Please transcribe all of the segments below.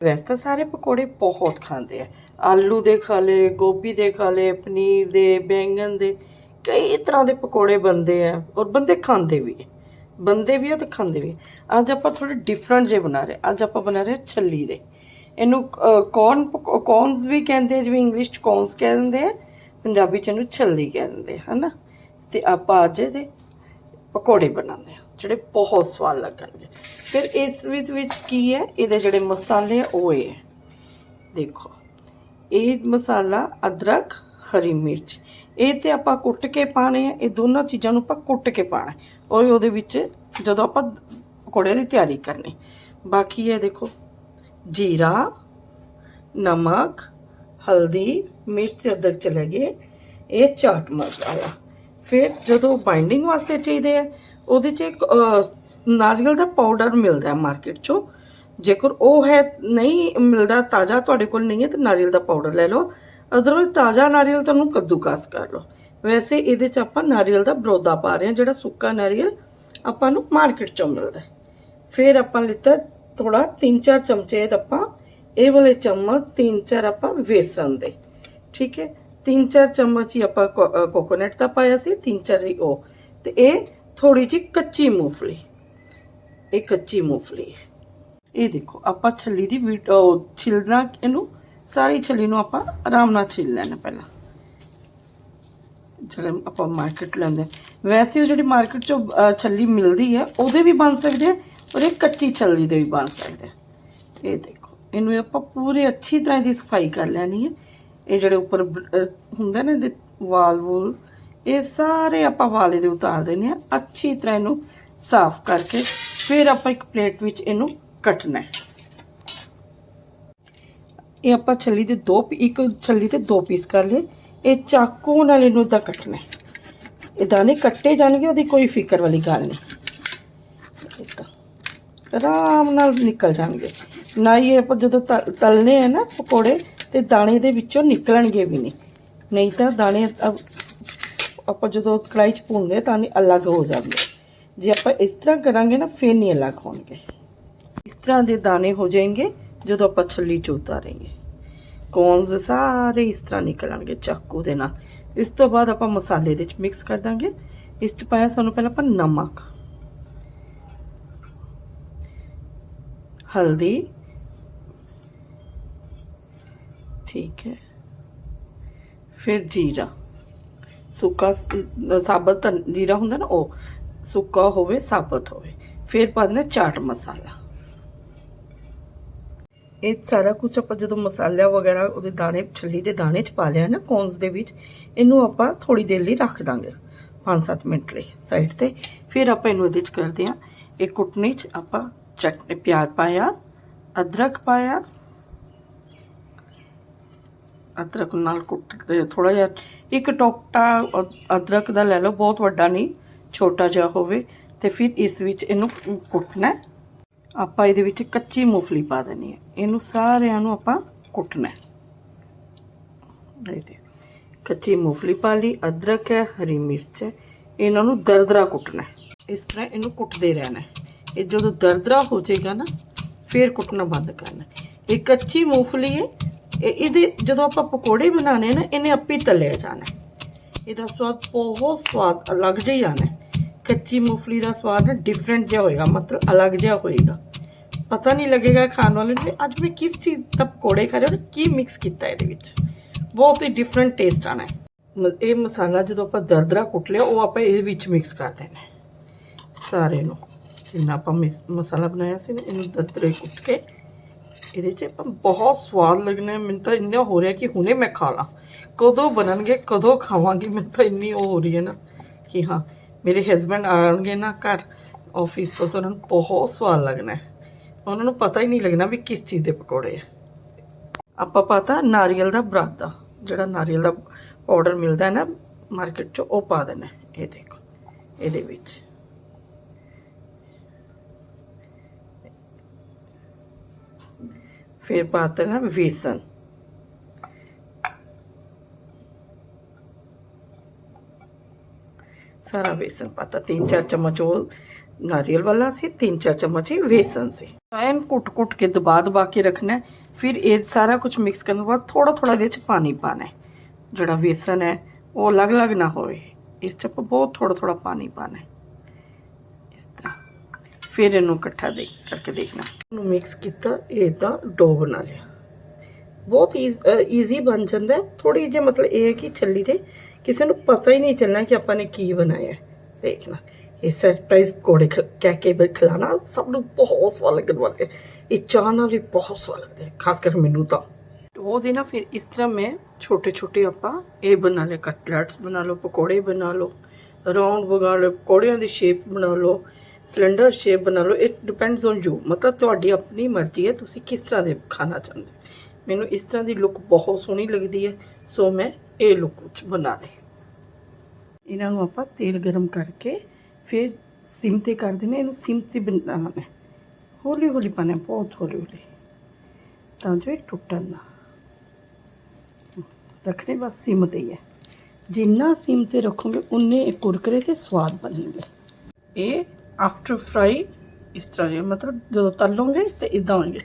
ਵੈਸੇ ਤਾਂ ਸਾਰੇ ਪਕੌੜੇ ਬਹੁਤ ਖਾਂਦੇ ਆ ਆਲੂ ਦੇ ਖਾ ਲਏ, ਗੋਭੀ ਦੇ ਖਾ ਲਏ, ਪਨੀਰ ਦੇ, ਬੈਂਗਣ ਦੇ, ਕਈ ਤਰ੍ਹਾਂ ਦੇ ਪਕੌੜੇ ਬਣਦੇ ਆ ਔਰ ਬੰਦੇ ਖਾਂਦੇ ਵੀ ਆ। ਬੰਦੇ ਵੀ ਆ ਤੇ ਖਾਂਦੇ ਵੀ ਆ। ਅੱਜ ਆਪਾਂ ਥੋੜੇ ਡਿਫਰੈਂਟ ਜੇ ਬਣਾ ਰਹੇ ਅੱਜ ਆਪਾਂ ਬਣਾ ਰਹੇ ਛੱਲੀ ਦੇ ਇਹਨੂੰ ਕੌਨ ਕੌਨਸ ਵੀ ਕਹਿੰਦੇ ਜਿਵੇਂ ਇੰਗਲਿਸ਼ ਚ ਕੌਨਸ ਕਹਿੰਦੇ ਆ, ਪੰਜਾਬੀ ਚ ਇਹਨੂੰ ਛੱਲੀ ਕਹਿੰਦੇ ਆ, ਹਨਾ ਤੇ ਆਪਾਂ ਅੱਜ ਇਹਦੇ ਪਕੌੜੇ ਬਣਾਉਂਦੇ ਆ ਜਿਹੜੇ ਬਹੁਤ ਸਵਾਦ ਲੱਗਣਗੇ। ਫਿਰ ਇਸ ਵਿੱਚ ਵਿੱਚ ਕੀ ਹੈ? ਇਹਦੇ ਜਿਹੜੇ ਮਸਾਲੇ ਆ, ਉਹ ਇਹ ਹੈ। ਦੇਖੋ, ਇਹ ਮਸਾਲਾ, ਅਦਰਕ, ਹਰੀ ਮਿਰਚ। ਇਹ ਤੇ ਆਪਾਂ ਕੁੱਟ ਕੇ ਪਾਣੇ ਆ, ਇਹ ਦੋਨੋਂ ਚੀਜ਼ਾਂ ਨੂੰ ਆਪਾਂ ਕੁੱਟ ਕੇ ਪਾਣਾ ਔਰ ਉਹਦੇ ਵਿੱਚ ਜਦੋਂ ਆਪਾਂ ਪਕੌੜੇ ਦੀ ਤਿਆਰੀ ਕਰਨੀ। ਬਾਕੀ ਹੈ ਦੇਖੋ, ਜੀਰਾ, ਨਮਕ, ਹਲਦੀ, ਮਿਰਚ ਤੇ ਅਦਰਕ ਚਲੇ ਗਏ। ਇਹ ਚਾਟ ਮਸਾਲਾ। ਫਿਰ ਜਦੋਂ ਬਾਈਂਡਿੰਗ ਵਾਸਤੇ ਚਾਹੀਦੇ ਆ, ਉਹਦੇ 'ਚ ਇੱਕ ਨਾਰੀਅਲ ਦਾ ਪਾਊਡਰ ਮਿਲਦਾ ਹੈ ਮਾਰਕੀਟ 'ਚੋਂ। ਜੇਕਰ ਉਹ ਹੈ, ਨਹੀਂ ਮਿਲਦਾ, ਤਾਜ਼ਾ ਤੁਹਾਡੇ ਕੋਲ ਨਹੀਂ ਹੈ, ਤਾਂ ਨਾਰੀਅਲ ਦਾ ਪਾਊਡਰ ਲੈ ਲਓ। ਅਦਰਵਾਇਜ਼ ਤਾਜ਼ਾ ਨਾਰੀਅਲ ਤੁਹਾਨੂੰ ਕੱਦੂਕਸ ਕਰ ਲਓ। ਵੈਸੇ ਇਹਦੇ 'ਚ ਆਪਾਂ ਨਾਰੀਅਲ ਦਾ ਬਰੋਦਾ ਪਾ ਰਹੇ ਹਾਂ, ਜਿਹੜਾ ਸੁੱਕਾ ਨਾਰੀਅਲ ਆਪਾਂ ਨੂੰ ਮਾਰਕੀਟ 'ਚੋਂ ਮਿਲਦਾ ਫਿਰ ਆਪਾਂ ਲਿੱਤਾ ਥੋੜਾ 3-4 ਚਮਚੇ ਆਪਾਂ, ਇਹ ਵਾਲੇ ਚਮਚ 3-4 ਆਪਾਂ ਵੇਸਣ ਦੇ। ਠੀਕ ਹੈ? 3-4 ਚਮਚ ਹੀ ਆਪਾਂ ਕੋਕੋਨਟ ਦਾ ਪਾਇਆ ਸੀ 3-4 ਹੀ ਉਹ ਤੇ ਇਹ ਥੋੜੀ ਜਿਹੀ ਕੱਚੀ ਮੂੰਗਫਲੀ ਇਹ ਕੱਚੀ ਮੂੰਗਫਲੀ ਹੈ ਇਹ ਦੇਖੋ ਆਪਾਂ ਛੱਲੀ ਦੀ ਵੀਡ- ਉਹ ਛਿਲਣਾ ਇਹਨੂੰ ਸਾਰੀ ਛੱਲੀ ਨੂੰ ਆਪਾਂ ਆਰਾਮ ਨਾਲ ਛਿਲ ਲੈਣਾ ਪਹਿਲਾਂ ਜਿਹੜੇ ਆਪਾਂ ਮਾਰਕੀਟ ਲੈਂਦੇ ਹਾਂ। ਵੈਸੇ ਉਹ ਜਿਹੜੀ ਮਾਰਕੀਟ ਚੋਂ ਅਹ, ਛੱਲੀ ਮਿਲਦੀ ਹੈ ਉਹਦੇ ਵੀ ਬਣ ਸਕਦੇ ਆ ਔਰ ਇਹ ਕੱਚੀ ਛੱਲੀ ਦੇ ਵੀ ਬਣ ਸਕਦੇ ਆ ਇਹ ਦੇਖੋ ਇਹਨੂੰ ਆਪਾਂ ਪੂਰੀ ਅੱਛੀ ਤਰ੍ਹਾਂ ਦੀ ਸਫ਼ਾਈ ਕਰ ਲੈਣੀ ਹੈ ਇਹ ਜਿਹੜੇ ਉੱਪਰ ਹੁੰਦਾ ਨਾ ਇਹਦੇ ਵਾਲ ਵੂਲ, ਇਹ ਸਾਰੇ ਆਪਾਂ ਵਾਲੇ ਦੇ ਉਤਾਰ ਦੇਣੇ ਆ ਅੱਛੀ ਤਰ੍ਹਾਂ ਇਹਨੂੰ ਸਾਫ਼ ਕਰਕੇ ਫਿਰ ਆਪਾਂ ਇੱਕ ਪਲੇਟ ਵਿੱਚ ਇਹਨੂੰ ਕੱਟਣਾ ਹੈ। ਇਹ ਆਪਾਂ ਛੱਲੀ ਦੇ ਦੋ ਇੱਕ ਛੱਲੀ ਤੇ ਦੋ ਪੀਸ ਕਰ ਲਏ। ਇਹ ਚਾਕੂ ਨਾਲ ਇਹਨੂੰ ਤਾਂ ਕੱਟਣਾ ਹੈ। ਇਹ ਦਾਣੇ ਕੱਟੇ ਜਾਣਗੇ, ਉਹਦੀ ਕੋਈ ਫਿਕਰ ਵਾਲੀ ਗੱਲ ਨਹੀਂ। ਆਰਾਮ ਨਾਲ ਨਿਕਲ ਜਾਣਗੇ। ਨਾ ਹੀ ਇਹ ਆਪਾਂ ਜਦੋਂ ਤ- ਤਲਨੇ ਆ ਨਾ ਪਕੌੜੇ ਤੇ ਦਾਣੇ ਦੇ ਵਿੱਚੋਂ ਨਿਕਲਣਗੇ ਵੀ ਨਹੀਂ। ਨਹੀਂ ਤਾਂ ਦਾਣੇ ਆਪਾਂ ਜਦੋਂ ਕੜਾਈ 'ਚ ਭੁੰਨਦੇ ਤਾਂ ਨਹੀਂ ਅਲੱਗ ਹੋ ਜਾਂਦੇ ਜੇ ਆਪਾਂ ਇਸ ਤਰ੍ਹਾਂ ਕਰਾਂਗੇ ਨਾ, ਫਿਰ ਨਹੀਂ ਅਲੱਗ ਹੋਣਗੇ। ਇਸ ਤਰ੍ਹਾਂ ਦੇ ਦਾਣੇ ਹੋ ਜਾਣਗੇ ਜਦੋਂ ਆਪਾਂ ਛੱਲੀ ਚ ਉਤਾਰਾਂਗੇ। ਕੌਨਸ ਸਾਰੇ ਇਸ ਤਰ੍ਹਾਂ ਨਿਕਲਣਗੇ ਚਾਕੂ ਦੇ ਨਾਲ। ਇਸ ਤੋਂ ਬਾਅਦ ਆਪਾਂ ਮਸਾਲੇ ਦੇ ਵਿੱਚ ਮਿਕਸ ਕਰ ਦਾਂਗੇ। ਇਸ ਚ ਪਾਇਆ ਸਾਨੂੰ ਪਹਿਲਾਂ ਆਪਾਂ ਨਮਕ, ਹਲਦੀ ਠੀਕ ਹੈ। ਫਿਰ ਜੀਰਾ। ਸੁੱਕਾ ਸਾਬਤ ਧਨ- ਜੀਰਾ ਹੁੰਦਾ ਨਾ, ਉਹ ਸੁੱਕਾ ਹੋਵੇ, ਸਾਬਤ ਹੋਵੇ। ਫਿਰ ਪਾ ਦੇਣਾ ਚਾਟ ਮਸਾਲਾ। ਇਹ ਸਾਰਾ ਕੁਝ ਆਪਾਂ ਜਦੋਂ ਮਸਾਲਾ ਵਗੈਰਾ ਉਹਦੇ ਦਾਣੇ, ਛੱਲੀ ਦੇ ਦਾਣੇ ਚ ਪਾ ਲਿਆ ਨਾ, ਕੌਨਸ ਦੇ ਵਿੱਚ, ਇਹਨੂੰ ਆਪਾਂ ਥੋੜੀ ਦੇਰ ਲਈ ਰੱਖ ਦਾਂਗੇ 5-7 ਮਿੰਟ ਲਈ ਸਾਈਡ ਤੇ। ਫਿਰ ਆਪਾਂ ਇਹਨੂੰ ਇਹਦੇ ਚ ਕਰਦੇ ਹਾਂ ਇਹ ਕੁੱਟਣੀ ਚ ਆਪਾਂ ਚਟਨੀ ਪਿਆਜ਼ ਪਾਇਆ, ਅਦਰਕ ਪਾਇਆ ਅਦਰਕ ਨਾਲ ਕੁੱਟ ਥੋੜਾ ਜਿਹਾ, ਇੱਕ ਟੋਕਟਾ ਅਦਰਕ ਦਾ ਲੈ ਲਓ, ਬਹੁਤ ਵੱਡਾ ਨਹੀਂ, ਛੋਟਾ ਜਿਹਾ ਹੋਵੇ, ਤੇ ਫਿਰ ਇਸ ਵਿੱਚ ਇਹਨੂੰ ਕੁੱਟਣਾ ਆਪਾਂ ਇਹਦੇ ਵਿੱਚ ਕੱਚੀ ਮੂੰਗਫਲੀ ਪਾ ਦੇਣੀ ਹੈ। ਇਹਨੂੰ ਸਾਰਿਆਂ ਨੂੰ ਆਪਾਂ ਕੁੱਟਣਾ ਇਹ ਦੇਖੋ, ਕੱਚੀ ਮੂੰਗਫਲੀ ਪਾ ਲਈ, ਅਦਰਕ ਹੈ, ਹਰੀ ਮਿਰਚ ਹੈ, ਇਹਨਾਂ ਨੂੰ ਦਰਦਰਾ ਕੁੱਟਣਾ ਇਸ ਤਰ੍ਹਾਂ ਇਹਨੂੰ ਕੁੱਟਦੇ ਰਹਿਣਾ ਇਹ ਜਦੋਂ ਦਰਦਰਾ ਹੋ ਜਾਏਗਾ ਨਾ, ਫਿਰ ਕੁੱਟਣਾ ਬੰਦ ਕਰਨਾ ਇਹ ਕੱਚੀ ਮੂੰਗਫਲੀ ਹੈ ਇਹਦੇ ਜਦੋਂ ਆਪਾਂ ਪਕੌੜੇ ਬਣਾਣੇ ਨਾ, ਇਹਨੇ ਆਪੇ ਹੀ ਤਲਿਆ ਜਾਣਾ। ਇਹਦਾ ਸਵਾਦ ਬਹੁਤ ਸਵਾਦ ਅਲੱਗ ਜਿਹਾ ਹੀ ਆਣਾ ਕੱਚੀ ਮੂੰਗਫਲੀ ਦਾ ਸਵਾਦ ਨਾ ਡਿਫਰੈਂਟ ਜਿਹਾ ਹੋਏਗਾ, ਮਤਲਬ ਅਲੱਗ ਜਿਹਾ ਹੋਏਗਾ। ਪਤਾ ਨਹੀਂ ਲੱਗੇਗਾ ਖਾਣ ਵਾਲੇ ਨੂੰ ਵੀ ਅੱਜ ਮੈਂ ਕਿਸ ਚੀਜ਼ ਦਾ ਪਕੌੜੇ ਖਾ ਰਿਹਾ ਹਾਂ ਕੀ ਮਿਕਸ ਕੀਤਾ ਇਹਦੇ ਵਿੱਚ। ਬਹੁਤ ਹੀ ਡਿਫਰੈਂਟ ਟੇਸਟ ਆਣਾ ਮ- ਇਹ ਮਸਾਲਾ ਜਦੋਂ ਆਪਾਂ ਦਰਦਰਾ ਕੁੱਟ ਲਿਆ, ਉਹ ਆਪਾਂ ਇਹਦੇ ਵਿੱਚ ਮਿਕਸ ਕਰ ਦੇਣਾ। ਸਾਰੇ ਨੂੰ। ਜਿੰਨਾ ਆਪਾਂ ਮਿਸ- ਮਸਾਲਾ ਬਣਾਇਆ ਸੀ ਨਾ, ਇਹਨੂੰ ਦਰਦਰੇ ਕੁੱਟ ਕੇ ਇਹਦੇ 'ਚ ਆਪਾਂ ਬਹੁਤ ਸਵਾਦ ਲੱਗਣਾ ਮੈਨੂੰ ਤਾਂ ਇੰਨਾ ਹੋ ਰਿਹਾ ਕਿ ਹੁਣੇ ਮੈਂ ਖਾ ਲਾਂ। ਕਦੋਂ ਬਣਨਗੇ, ਕਦੋਂ ਖਾਵਾਂਗੀ, ਮੈਨੂੰ ਤਾਂ ਇੰਨੀ ਉਹ ਹੋ ਰਹੀ ਹੈ ਨਾ ਕਿ ਹਾਂ, ਮੇਰੇ ਹਸਬੰਡ ਆਣਗੇ ਨਾ ਘਰ ਆਫਿਸ ਤੋਂ ਤਾਂ ਉਹਨਾਂ ਨੂੰ ਬਹੁਤ ਸਵਾਦ ਲੱਗਣਾ ਉਹਨਾਂ ਨੂੰ ਪਤਾ ਹੀ ਨਹੀਂ ਲੱਗਣਾ ਵੀ ਕਿਸ ਚੀਜ਼ ਦੇ ਪਕੌੜੇ ਆ। ਆਪਾਂ ਪਾਤਾ ਨਾਰੀਅਲ ਦਾ ਬਰਾਦਾ, ਜਿਹੜਾ ਨਾਰੀਅਲ ਦਾ ਪਾਊਡਰ ਮਿਲਦਾ ਹੈ ਨਾ ਮਾਰਕੀਟ 'ਚ, ਉਹ ਪਾ ਦੇਣਾ ਇਹ ਦੇਖੋ, ਇਹਦੇ ਵਿੱਚ। ਫਿਰ ਪਾ ਦੇਣਾ ਵੇਸਣ ਸਾਰਾ ਵੇਸਣ ਪਾਤਾ ਤਿੰਨ ਚਾਰ ਚਮਚ ਉਹ ਨਾਰੀਅਲ ਵਾਲਾ ਸੀ 3-4 ਚਮਚ ਹੀ ਵੇਸਨ ਸੀ ਐਨ ਕੁੱਟ-ਕੁੱਟ ਕੇ ਦਬਾ ਦਬਾ ਕੇ ਰੱਖਣਾ ਹੈ। ਫਿਰ ਇਹ ਸਾਰਾ ਕੁਝ ਮਿਕਸ ਕਰਨ ਤੋਂ ਬਾਅਦ ਥੋੜਾ ਥੋੜਾ ਇਹਦੇ ਚ ਪਾਣੀ ਪਾਣਾ ਹੈ ਜਿਹੜਾ ਵੇਸਨ ਹੈ ਉਹ ਅਲੱਗ-ਅਲੱਗ ਨਾ ਹੋਵੇ ਇਸ ਚ ਆਪਾਂ ਬਹੁਤ ਥੋੜਾ ਥੋੜਾ ਪਾਣੀ ਪਾਣਾ ਹੈ ਇਸ ਤਰ੍ਹਾਂ ਫਿਰ ਇਹਨੂੰ ਇਕੱਠਾ ਦੇ ਕਰਕੇ ਦੇਖਣਾ। ਇਹਨੂੰ ਮਿਕਸ ਕੀਤਾ ਇਹ ਤਾਂ ਡੋ ਬਣਾ ਲਿਆ। ਬਹੁਤ ਈਜ਼ੀ ਬਣ ਜਾਂਦਾ ਥੋੜੀ ਜਿਹੀ ਮਤਲਬ ਇਹ ਹੈ ਕਿ ਛੱਲੀ ਤੇ ਕਿਸੇ ਨੂੰ ਪਤਾ ਹੀ ਨਹੀਂ ਚੱਲਣਾ ਕਿ ਆਪਾਂ ਨੇ ਕੀ ਬਣਾਇਆ ਦੇਖਣਾ। ਇਹ ਸਰਪ੍ਰਾਈਜ਼ ਕੋੜੇ ਕਹਿ ਕੇ ਖਿਲਾਣਾ ਸਭ ਨੂੰ ਬਹੁਤ ਸਵਾਦ ਲੱਗਣ ਵਾਲਾ ਹੈ ਇਹ ਚਾਹ ਨਾਲ ਵੀ ਬਹੁਤ ਸਵਾਦ ਲੱਗਦਾ ਖਾਸ ਕਰ ਮੈਨੂੰ ਤਾਂ। ਉਹ ਦੇ ਨਾ ਫਿਰ ਇਸ ਤਰ੍ਹਾਂ ਮੈਂ ਛੋਟੇ ਛੋਟੇ ਆਪਾਂ ਇਹ ਬਣਾ ਲਏ ਕਟਲੈਟਸ ਬਣਾ ਲਓ ਪਕੌੜੇ ਬਣਾ ਲਓ ਰਾਉਂਡ ਬਣਾ ਲਓ ਪਕੌੜਿਆਂ ਦੀ ਸ਼ੇਪ ਬਣਾ ਲਓ। ਸਿਲੰਡਰ, ਸ਼ੇਪ ਬਣਾ ਲਓ ਇਟ ਡਿਪੈਂਡਸ ਔਨ ਯੂ ਮਤਲਬ ਤੁਹਾਡੀ ਆਪਣੀ ਮਰਜ਼ੀ ਹੈ, ਤੁਸੀਂ ਕਿਸ ਤਰ੍ਹਾਂ ਦੇ ਖਾਣਾ ਚਾਹੁੰਦੇ ਹੋ। ਮੈਨੂੰ ਇਸ ਤਰ੍ਹਾਂ ਦੀ ਲੁੱਕ ਬਹੁਤ ਸੋਹਣੀ ਲੱਗਦੀ ਹੈ ਸੋ ਮੈਂ ਇਹ ਲੁੱਕ ਵਿੱਚ ਬਣਾ ਲਈ ਇਹਨਾਂ ਨੂੰ ਆਪਾਂ ਤੇਲ ਗਰਮ ਕਰਕੇ ਫਿਰ ਸਿਮ ਤੇ ਕਰ ਦੇਣਾ ਇਹਨੂੰ ਸਿਮ 'ਤੇ ਬਣਾਉਣਾ ਹੌਲੀ ਹੌਲੀ ਪਾਣਾ ਬਹੁਤ ਹੌਲੀ ਹੌਲੀ। ਤਾਂ ਜੋ ਇਹ ਟੁੱਟਣ ਨਾ। ਰੱਖਣੇ ਬਸ ਸਿਮ ਤੇ ਹੀ ਹੈ। ਜਿੰਨਾ ਸਿਮ ਤੇ ਰੱਖੋਗੇ, ਉਨੇ ਇਹ ਕੁਰਕਰੇ ਤੇ ਸਵਾਦ ਬਣਨਗੇ। ਇਹ ਆਫਟਰ ਫਰਾਈ ਇਸ ਤਰ੍ਹਾਂ ਮਤਲਬ ਜਦੋਂ ਤਲੋਗੇ ਤੇ ਇਦਾਂ ਹੋਣਗੇ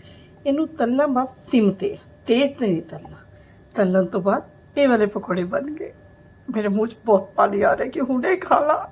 ਇਹਨੂੰ ਤਲਣਾ ਬਸ ਸਿਮ ਤੇ, ਤੇਜ਼ ਤੇ ਨਹੀਂ ਤਲਣਾ। ਤਲਣ ਤੋਂ ਬਾਅਦ ਇਹ ਵਾਲੇ ਪਕੌੜੇ ਬਣ ਗਏ। ਮੇਰੇ ਮੂੰਹ 'ਚ ਬਹੁਤ ਪਾਣੀ ਆ ਰਿਹਾ ਕਿ ਹੁਣੇ ਖਾ ਲਾ।